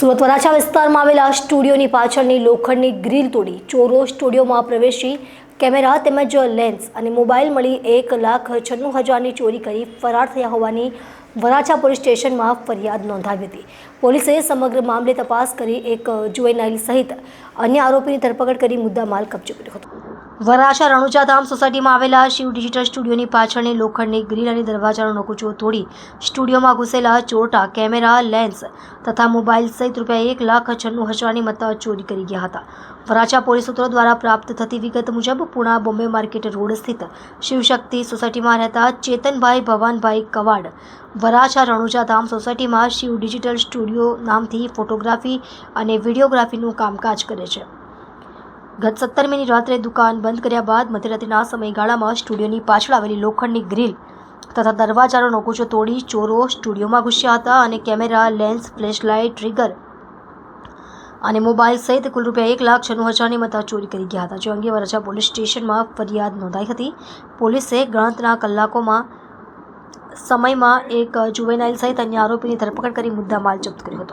સુરત વરાછા વિસ્તારમાં આવેલા સ્ટુડિયોની પાછળની લોખંડની ગ્રીલ તોડી ચોરો સ્ટુડિયોમાં પ્રવેશી કેમેરા તેમજ લેન્સ અને મોબાઈલ મળી એક લાખ છન્નું હજારની ચોરી કરી ફરાર થયા હોવાની વરાછા પોલીસ સ્ટેશનમાં ફરિયાદ નોંધાવી હતી. પોલીસે સમગ્ર મામલે તપાસ કરી એક જુવેનાઇલ સહિત અન્ય આરોપીની ધરપકડ કરી મુદ્દામાલ કબજે કર્યો હતો. વરાછા રણુજા ધામ સોસાયટીમાં આવેલા શિવ ડિજિટલ સ્ટુડિયોની પાછળની લોખંડની ગ્રીલ અને દરવાજાનો નકુચો તોડી સ્ટુડિયોમાં ઘૂસેલા ચોરટા, કેમેરા, લેન્સ તથા મોબાઈલ સહિત રૂપિયા એક લાખ છન્નું હજારની મત્તા ચોરી કરી ગયા હતા. વરાછા પોલીસ સૂત્રો દ્વારા પ્રાપ્ત થતી વિગત મુજબ પુણા બોમ્બે માર્કેટ રોડ સ્થિત શિવશક્તિ સોસાયટીમાં રહેતા ચેતનભાઈ ભવાનભાઈ કવાડ વરાછા રણુજા ધામ સોસાયટીમાં શિવ ડિજિટલ સ્ટુડિયો નામથી ફોટોગ્રાફી અને વિડીયોગ્રાફીનું કામકાજ કરે છે. ગત સત્તરમીની રાત્રે દુકાન બંધ કર્યા બાદ મધ્યરાત્રિના સમયગાળામાં સ્ટુડિયોની પાછળ આવેલી લોખંડની ગ્રીલ તથા દરવાજાનો નોકુચો તોડી ચોરો સ્ટુડિયોમાં ઘૂસ્યા હતા અને કેમેરા, લેન્સ, ફ્લેશલાઇટ, ટ્રિગર અને મોબાઈલ સહિત કુલ રૂપિયા એક લાખ છન્નું હજારની મતા ચોરી કરી ગયા હતા. જે અંગે વરજા પોલીસ સ્ટેશનમાં ફરિયાદ નોંધાઈ હતી, પોલીસે ગણતરીના કલાકોમાં સમયમાં એક જુવેનાઇલ સહિત અન્ય આરોપીની ધરપકડ કરી મુદ્દામાલ જપ્ત કર્યો હતો.